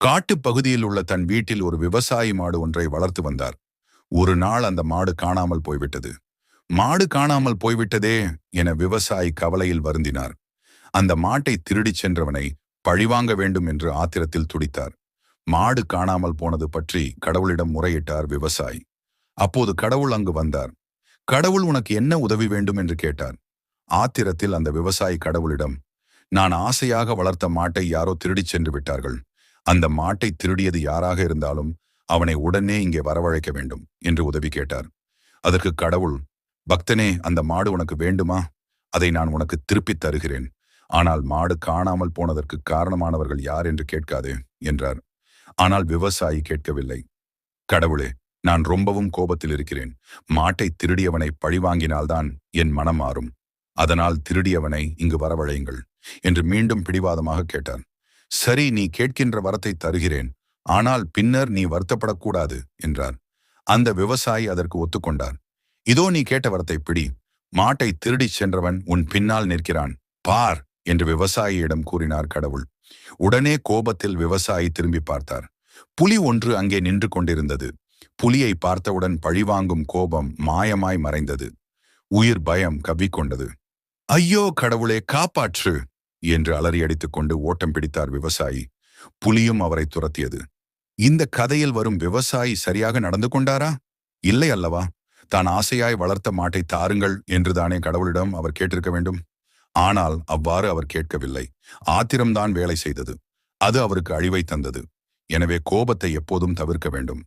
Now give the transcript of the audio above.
காட்டுப் பகுதியில் உள்ள தன் வீட்டில் ஒரு விவசாயி மாடு ஒன்றை வளர்த்து வந்தார். ஒரு நாள் அந்த மாடு காணாமல் போய்விட்டது. மாடு காணாமல் போய்விட்டதே என விவசாயி கவலையில் வருந்தினார். அந்த மாட்டை திருடிச் சென்றவனை பழிவாங்க வேண்டும் என்று ஆத்திரத்தில் துடித்தார். மாடு காணாமல் போனது பற்றி கடவுளிடம் முறையிட்டார் விவசாயி. அப்போது கடவுள் அங்கு வந்தார். கடவுள் உனக்கு என்ன உதவி வேண்டும் என்று கேட்டார். ஆத்திரத்தில் அந்த விவசாயி கடவுளிடம் நான் ஆசையாக வளர்த்த மாட்டை யாரோ திருடிச் சென்று விட்டார்கள். அந்த மாட்டை திருடியது யாராக இருந்தாலும் அவனை உடனே இங்கே வரவழைக்க வேண்டும் என்று உதவி கேட்டார். அதற்கு கடவுள் பக்தனே அந்த மாடு உனக்கு வேண்டுமா? அதை நான் உனக்கு திருப்பித் தருகிறேன். ஆனால் மாடு காணாமல் போனதற்கு காரணமானவர்கள் யார் என்று கேட்காதே என்றார். ஆனால் விவசாயி கேட்கவில்லை. கடவுளே நான் ரொம்பவும் கோபத்தில் இருக்கிறேன். மாட்டை திருடியவனை பழிவாங்கினால்தான் என் மனம் மாறும். அதனால் திருடியவனை இங்கு வரவழையுங்கள் என்று மீண்டும் பிடிவாதமாக கேட்டார். சரி நீ கேட்கின்ற வரத்தை தருகிறேன். ஆனால் பின்னர் நீ வருத்தப்படக்கூடாது என்றார். அந்த விவசாயி அதற்கு ஒத்துக்கொண்டார். இதோ நீ கேட்ட வரத்தை பிடி. மாட்டை திருடிச் சென்றவன் உன் பின்னால் நிற்கிறான். பார் என்று விவசாயியிடம் கூறினார் கடவுள். உடனே கோபத்தில் விவசாயி திரும்பி பார்த்தார். புலி ஒன்று அங்கே நின்று கொண்டிருந்தது. புலியை பார்த்தவுடன் பழிவாங்கும் கோபம் மாயமாய் மறைந்தது. உயிர் பயம் கவ்விக்கொண்டது. ஐயோ கடவுளே காப்பாற்று! என்று அலறியடித்துக் கொண்டு ஓட்டம் பிடித்தார் விவசாயி. புலியும் அவரை துரத்தியது. இந்த கதையில் வரும் விவசாயி சரியாக நடந்து கொண்டாரா? இல்லை அல்லவா? தான் ஆசையாய் வளர்த்த மாட்டை தாருங்கள் என்றுதானே கடவுளிடம் அவர் கேட்டிருக்க வேண்டும்? ஆனால் அவ்வாறு அவர் கேட்கவில்லை. ஆத்திரம்தான் வேலை செய்தது. அது அவருக்கு அழிவை தந்தது. எனவே கோபத்தை எப்போதும் தவிர்க்க வேண்டும்.